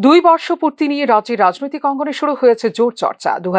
দুই বর্ষ পূর্তি নিয়ে রাজ্যের রাজনৈতিক অঙ্গনে শুরু হয়েছে জোর চর্চা। দু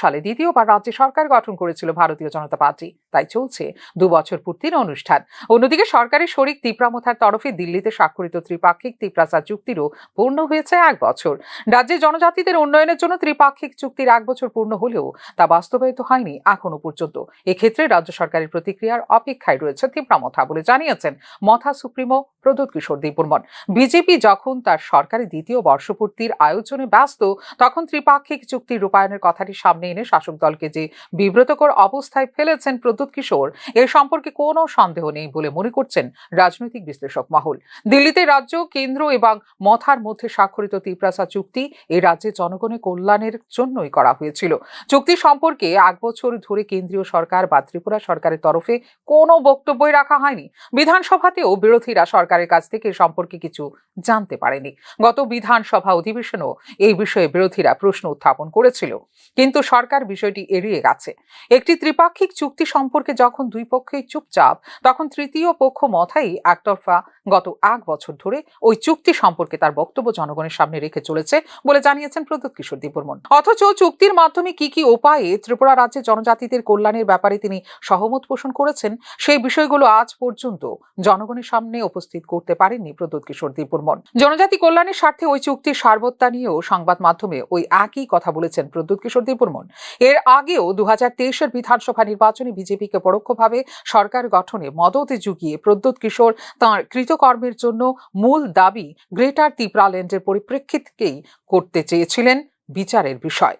সালে দ্বিতীয়বার রাজ্যে সরকার গঠন করেছিল ভারতীয় জনতা পার্টি। তাই চলছে দু বছর পূর্তির অনুষ্ঠান। অন্যদিকে সরকারি শরিক তিপ্রামথার তরফে দিল্লিতে স্বাক্ষরিত ত্রিপাক্ষিক তিপ্রাসা চুক্তিরও পূর্ণ হয়েছে এক বছর। রাজ্যের জনজাতিদের উন্নয়নের জন্য ত্রিপাক্ষিক চুক্তির এক বছর পূর্ণ হলেও তা বাস্তবায়িত হয়নি এখনও পর্যন্ত। এক্ষেত্রে রাজ্য সরকারের প্রতিক্রিয়ার অপেক্ষায় রয়েছে তিপ্রামথা বলে জানিয়েছেন মথা সুপ্রিমো প্রদ্যোৎ কিশোর দেববর্মন বিজেপি যখন তার সরকারি দ্বিতীয় বর্ষপূর্তির আয়োজনে ব্যস্ত, তখন ত্রিপাক্ষিক চুক্তি রূপায়ণের কথাটি সামনে এনে শাসক দলকে যে বিব্রতকর অবস্থায় ফেলেছেন প্রদ্যুৎ কিশোর, এ সম্পর্কে কোনো সন্দেহ নেই বলে মনে করছেন রাজনৈতিক বিশ্লেষক মহল। দিল্লিতে রাজ্য, কেন্দ্র এবং মথার মধ্যে স্বাক্ষরিত তিপ্রাসা চুক্তি এ রাজ্যে জনগণের কল্যাণের জন্যই করা হয়েছিল। চুক্তি সম্পর্কে এক বছর ধরে কেন্দ্রীয় সরকার বা ত্রিপুরা সরকারের তরফে কোনো বক্তব্যই রাখা হয়নি। বিধানসভাতেও বিরোধীরা সরকারের কাছ থেকে সম্পর্কে কিছু জানতে পারেনি। গত বিধানসভা অধিবেশনেও এই বিষয়ে বিরোধীরা প্রশ্ন উত্থাপন করেছিল। কিন্তু সরকার বিষয়টি এড়িয়ে গেছে। একটি ত্রিপাক্ষিক চুক্তি সম্পর্কে যখন দুই পক্ষই চুপচাপ, তখন তৃতীয় পক্ষ মথাই একতরফা গত এক বছর ধরে ওই চুক্তি সম্পর্কে তার বক্তব্য জনগণের সামনে রেখে চলেছে বলে জানিয়েছেন প্রদ্যুৎ কিশোর দেববর্মন অথচ চুক্তির মাধ্যমে কি কি উপায়ে ত্রিপুরা রাজ্যের জনজাতিদের কল্যাণের ব্যাপারে তিনি সহমত পোষণ করেছেন, সেই বিষয়গুলো আজ পর্যন্ত জনগণের সামনে উপস্থিত করতে পারেননি প্রদ্যুৎ কিশোর দেববর্মন জনজাতি কল্যাণের স্বার্থে ওই চুক্তির সারবত্তা নিয়েও সংবাদ মাধ্যমে ওই একই কথা বলেছেন প্রদ্যুৎ কিশোর দেববর্মন এর আগেও দু হাজার তেইশের বিধানসভা নির্বাচনে বিজেপিকে পরোক্ষভাবে সরকার গঠনে মদত জুগিয়ে প্রদ্যুৎ কিশোর তাঁর কৃতকর্মের জন্য মূল দাবি গ্রেটার ত্রিপ্রাল্যান্ডের পরিপ্রেক্ষিতকেই করতে চেয়েছিলেন বিচারের বিষয়।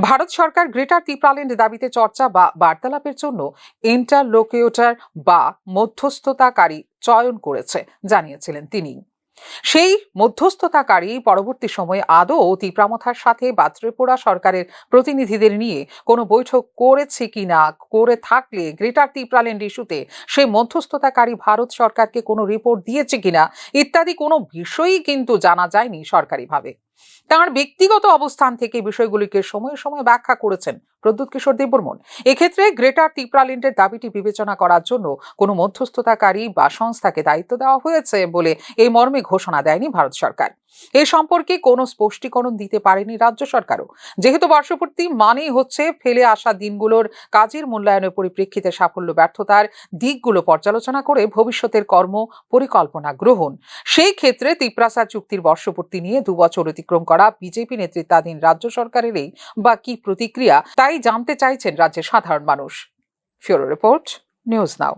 ভারত সরকার গ্রেটার তিপ্রাল্যান্ড দাবিতে চর্চা বা বার্তালাপের জন্য ইন্টারলোকিউটার বা মধ্যস্থতাকারী চয়ন করেছে, জানিয়েছিলেন তিনি। সেই মধ্যস্থতাকারী পরবর্তী সময়ে আদৌ তিপ্রামথার সাথে বা ত্রিপুরা সরকারের প্রতিনিধিদের নিয়ে কোনো বৈঠক করেছে কিনা, করে থাকলে গ্রেটার তিপ্রাল্যান্ড ইস্যুতে সেই মধ্যস্থতাকারী ভারত সরকারকে কোনো রিপোর্ট দিয়েছে কিনা, ইত্যাদি কোনো বিষয়ই কিন্তু জানা যায়নি সরকারিভাবে। তাঁর ব্যক্তিগত অবস্থান থেকে বিষয়গুলিকে সময়ে সময়ে ব্যাখ্যা করেছেন প্রদ্যুৎ কিশোর দেববর্মন এক্ষেত্রে গ্রেটার তিপ্রালিন্ডের দাবিটি বিবেচনা করার জন্য কোনো মধ্যস্থতাকারী বা সংস্থাকে দায়িত্ব দেওয়া হয়েছে বলে এই মর্মে ঘোষণা দেয়নি ভারত সরকার। এ সম্পর্কে কোনো স্পষ্টীকরণ দিতে পারেনি রাজ্য সরকারও। যেহেতু বর্ষপূর্তি মানেই হচ্ছে ফেলে আসা দিনগুলোর কাজের মূল্যায়নের পরিপ্রেক্ষিতে সাফল্য, ব্যর্থতার দিকগুলো পর্যালোচনা করে ভবিষ্যতের কর্ম পরিকল্পনা গ্রহণ। সেই ক্ষেত্রে তিপ্রাসা চুক্তির বর্ষপূর্তি নিয়ে দু বছর অতিক্রম করা বিজেপি নেতৃত্বাধীন রাজ্য সরকারেরই বা কি প্রতিক্রিয়া, তাই জানতে চাইছেন রাজ্যের সাধারণ মানুষ। ফিওরো রিপোর্ট নিউজ নাও।